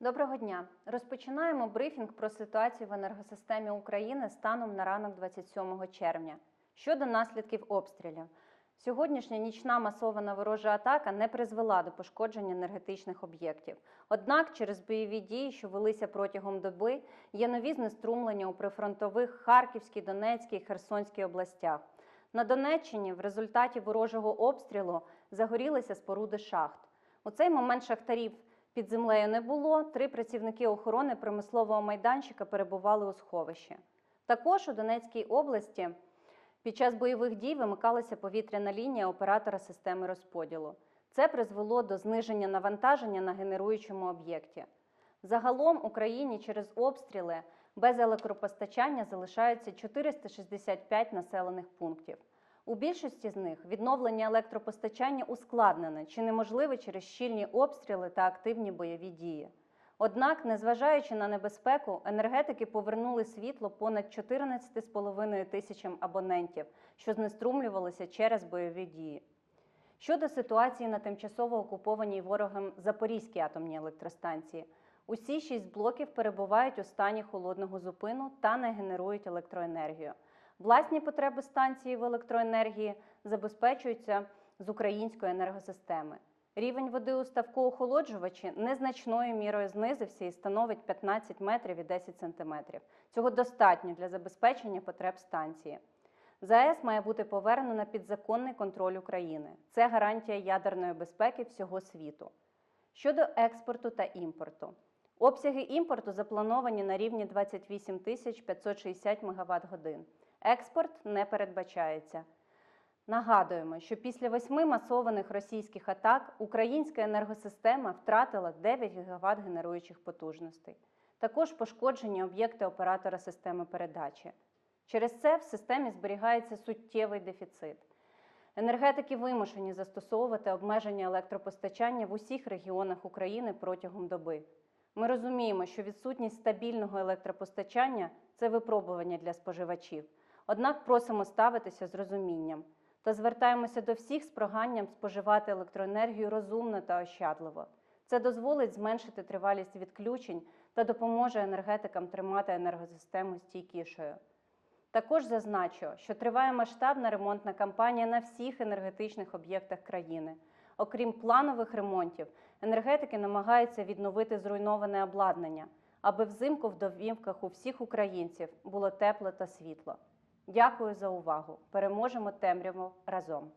Доброго дня. Розпочинаємо брифінг про ситуацію в енергосистемі України станом на ранок 27 червня. Щодо наслідків обстрілів. Сьогоднішня нічна масована ворожа атака не призвела до пошкодження енергетичних об'єктів. Однак, через бойові дії, що велися протягом доби, є нові знеструмлення у прифронтових Харківській, Донецькій і Херсонській областях. На Донеччині в результаті ворожого обстрілу загорілися споруди шахт. У цей момент шахтарів під землею не було. Три працівники охорони промислового майданчика перебували у сховищі. Також у Донецькій області під час бойових дій вимикалася повітряна лінія оператора системи розподілу. Це призвело до зниження навантаження на генеруючому об'єкті. Загалом Україні через обстріли без електропостачання залишаються 465 населених пунктів. У більшості з них відновлення електропостачання ускладнене чи неможливе через щільні обстріли та активні бойові дії. Однак, незважаючи на небезпеку, енергетики повернули світло понад 14,5 тисячам абонентів, що знеструмлювалися через бойові дії. Щодо ситуації на тимчасово окупованій ворогом Запорізькій атомній електростанції, усі шість блоків перебувають у стані холодного зупину та не генерують електроенергію. Власні потреби станції в електроенергії забезпечуються з української енергосистеми. Рівень води у ставку охолоджувачі незначною мірою знизився і становить 15 метрів і 10 сантиметрів. Цього достатньо для забезпечення потреб станції. ЗАЕС має бути повернено на підзаконний контроль України. Це гарантія ядерної безпеки всього світу. Щодо експорту та імпорту. Обсяги імпорту заплановані на рівні 28 тисяч 560 МВт годин. Експорт не передбачається. Нагадуємо, що після восьми масованих російських атак українська енергосистема втратила 9 ГВт генеруючих потужностей. Також пошкоджені об'єкти оператора системи передачі. Через це в системі зберігається суттєвий дефіцит. Енергетики вимушені застосовувати обмеження електропостачання в усіх регіонах України протягом доби. Ми розуміємо, що відсутність стабільного електропостачання це випробування для споживачів. Однак просимо ставитися з розумінням та звертаємося до всіх з проханням споживати електроенергію розумно та ощадливо. Це дозволить зменшити тривалість відключень та допоможе енергетикам тримати енергосистему стійкішою. Також зазначу, що триває масштабна ремонтна кампанія на всіх енергетичних об'єктах країни. Окрім планових ремонтів, енергетики намагаються відновити зруйноване обладнання, аби взимку в домівках у всіх українців було тепло та світло. Дякую за увагу! Переможемо темряву разом!